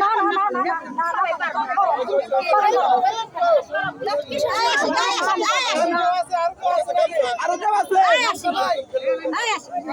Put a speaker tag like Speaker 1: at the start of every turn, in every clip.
Speaker 1: না না না না না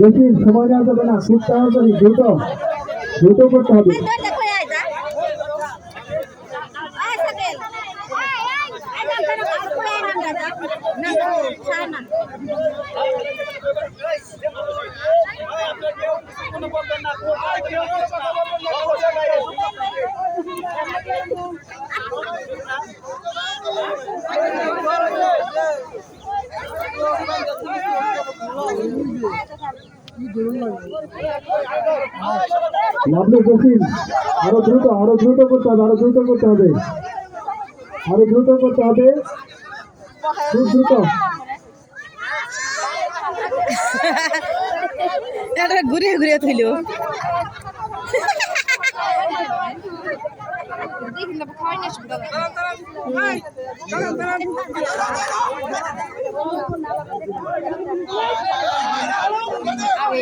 Speaker 1: বেশি সময় যাবে না তাড়াতাড়ি দ্রুত দ্রুত করতে হবে। লাভলি জসিম আরও দ্রুত আরও দ্রুত করতে হবে আরও দ্রুত করতে হবে। আরও দ্রুত করতে হবে। খুব দ্রুত।
Speaker 2: এটা ঘুরিয়ে ঘুরিয়ে থইল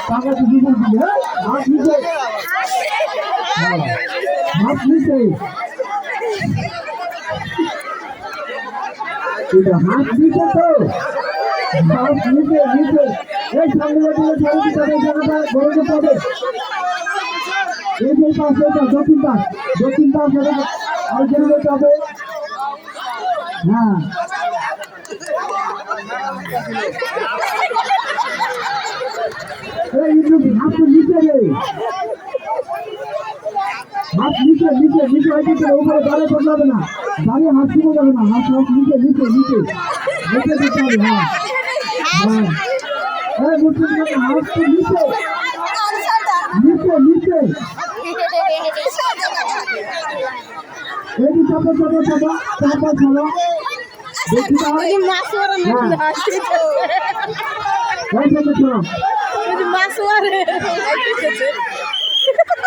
Speaker 1: টাকা তো দিবেন হ্যাঁ? হাত নিচে এটা হাত নিচে তো। হাত নিচে নিচে এই সামনে দিকে সামনে দিকে জায়গাটা বড় করতে হবে এই যে পাশে এটা দক্ষিণ পাশ। দক্ষিণ আর জন্য হবে হ্যাঁ এই কিন্তু হাত তো নিচে রে হাত নিচে নিচে উপরে দাঁড়িয়ে করতে না। দাঁড়িয়ে হাত শুরু যাবে না। হাত হাত নিচে নিচে নিচে। নিচে করতে হবে হ্যাঁ। হ্যাঁ। এই মুসলিম মানে হাত তো নিচে। নিচে নিচে। এই চাপা চাপা চাপা। চাপা চাপা। দেখি না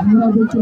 Speaker 1: আমরা দেখতে